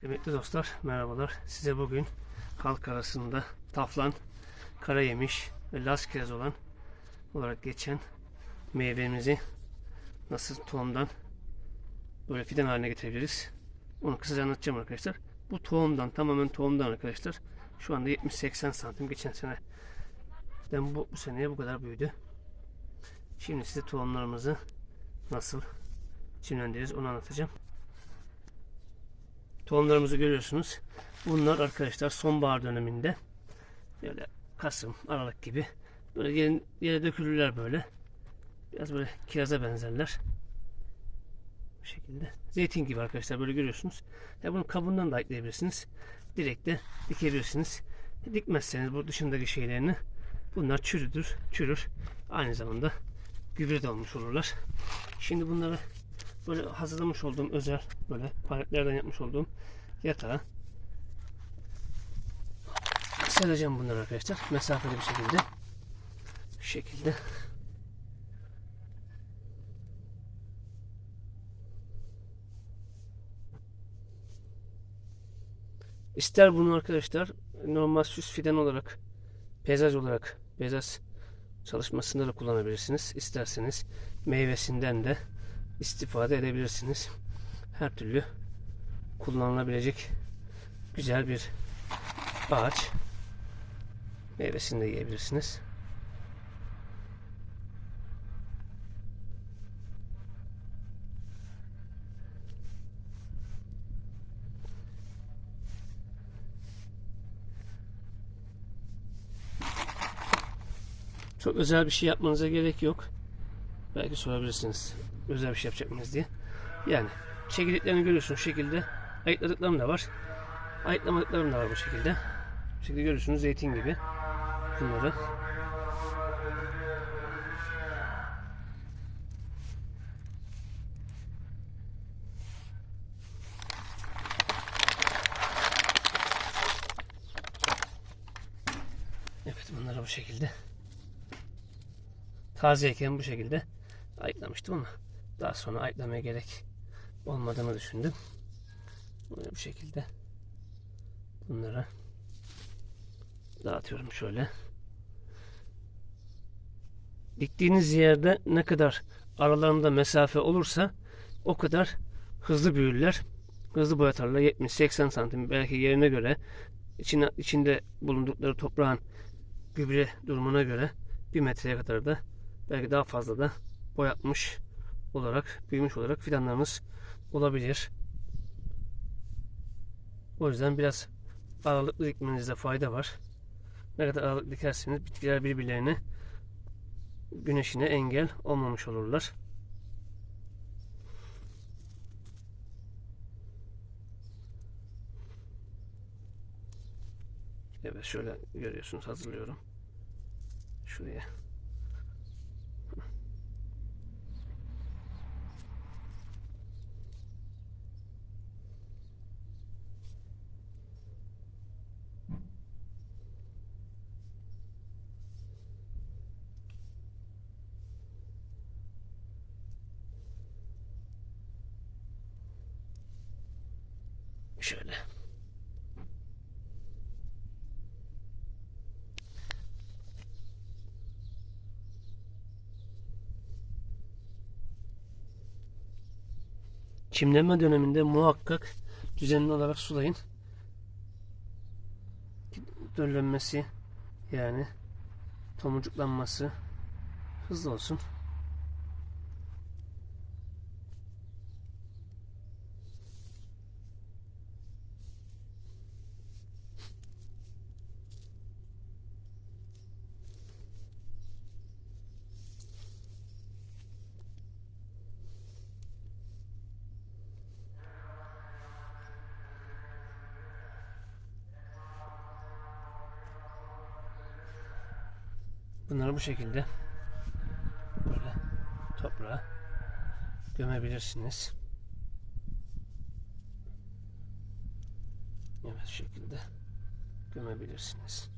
Kıymetli dostlar merhabalar. Size bugün halk arasında taflan, kara yemiş ve las kiraz olan olarak geçen meyvemizi nasıl tohumdan böyle fidan haline getirebiliriz. Onu kısaca anlatacağım arkadaşlar. Bu tohumdan tamamen tohumdan arkadaşlar. Şu anda 70-80 santim geçen sene. Ben bu, bu seneye bu kadar büyüdü. Şimdi size tohumlarımızı nasıl çimlendiririz onu anlatacağım. Tohumlarımızı görüyorsunuz. Bunlar arkadaşlar sonbahar döneminde böyle Kasım, Aralık gibi böyle yere, yere dökülürler böyle. Biraz böyle kiraza benzerler. Bu şekilde. Zeytin gibi arkadaşlar böyle görüyorsunuz. Ya bunun kabuğundan da ekleyebilirsiniz. Direkt de dikebilirsiniz. Dikmezseniz bu dışındaki şeylerini bunlar çürüdür, çürür. Aynı zamanda gübre de olmuş olurlar. Şimdi bunları böyle hazırlamış olduğum özel böyle paletlerden yapmış olduğum yatağa sereceğim bunları arkadaşlar. Mesafeli bir şekilde. Şu şekilde. İster bunu arkadaşlar normal süs fidan olarak peyzaj olarak peyzaj çalışmasında da kullanabilirsiniz. İsterseniz meyvesinden de istifade edebilirsiniz. Her türlü kullanılabilecek güzel bir ağaç. Meyvesini de yiyebilirsiniz. Çok özel bir şey yapmanıza gerek yok. Belki sorabilirsiniz. Özel bir şey yapacak mıyız diye. Yani çekirdeklerini görüyorsunuz şekilde. Ayıkladıklarım da var. Ayıklamadıklarım da var bu şekilde. Bu şekilde görüyorsunuz zeytin gibi. Bunları. Evet bunları bu şekilde. Tazeyken bu şekilde ayıklamıştım ama daha sonra ayıklamaya gerek olmadığını düşündüm. Böyle bu şekilde bunları dağıtıyorum şöyle. Diktiğiniz yerde ne kadar aralarında mesafe olursa o kadar hızlı büyürler. Hızlı boyatarlar. 70-80 santim belki yerine göre içine, içinde bulundukları toprağın gübre durumuna göre bir metreye kadar da belki daha fazla da boyatmış olarak, büyümüş olarak fidanlarınız olabilir. O yüzden biraz aralıklı dikmenizde fayda var. Ne kadar aralıklı dikerseniz bitkiler birbirlerine güneşine engel olmamış olurlar. Evet şöyle görüyorsunuz hazırlıyorum. Şuraya. Şöyle. Çimlenme döneminde muhakkak düzenli olarak sulayın. Döllenmesi yani tomurcuklanması hızlı olsun. Bunları bu şekilde böyle toprağa gömebilirsiniz. Evet şekilde gömebilirsiniz.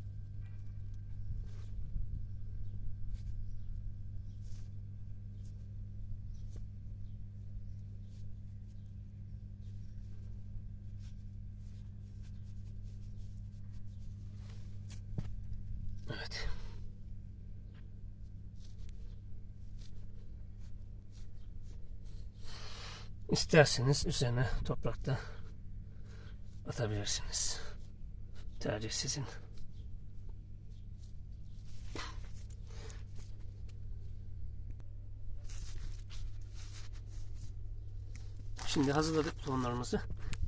İsterseniz üzerine toprakta atabilirsiniz. Tercih sizin. Şimdi hazırladık tohumlarımızı.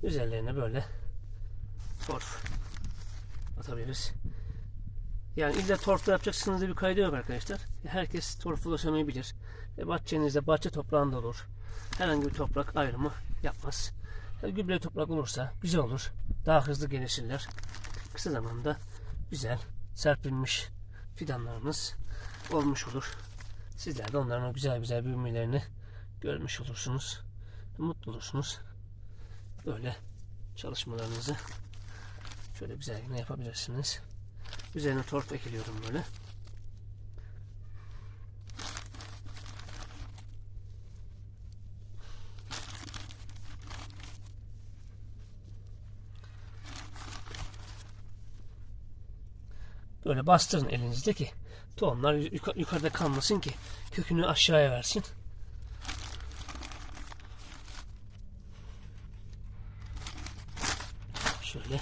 Üzerlerine böyle torf atabiliriz. Yani illa torfla yapacaksınız diye bir kaydı yok arkadaşlar. Herkes torfla ulaşamayabilir. E, bahçenizde bahçe toprağında olur. Herhangi bir toprak ayrımı yapmaz. E, gübre toprak olursa güzel olur. Daha hızlı gelişirler. Kısa zamanda güzel serpilmiş fidanlarınız olmuş olur. Sizler de onların o güzel güzel büyümelerini görmüş olursunuz. Mutlu olursunuz. Böyle çalışmalarınızı şöyle güzel yine yapabilirsiniz. Üzerine torf ekliyorum böyle. Böyle bastırın elinizde ki tohumlar yuka- yukarıda kalmasın ki kökünü aşağıya versin. Şöyle.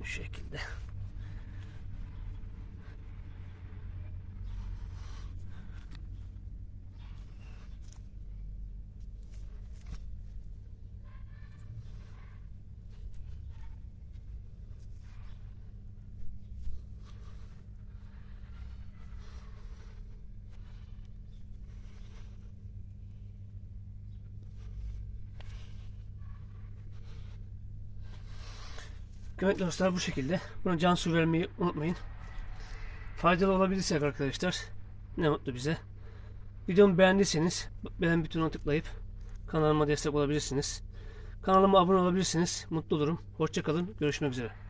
Bu şekilde. Kıymetli dostlar bu şekilde. Buna can su vermeyi unutmayın. Faydalı olabilirsek arkadaşlar ne mutlu bize. Videomu beğendiyseniz beğen butonuna tıklayıp kanalıma destek olabilirsiniz. Kanalıma abone olabilirsiniz. Mutlu olurum. Hoşçakalın. Görüşmek üzere.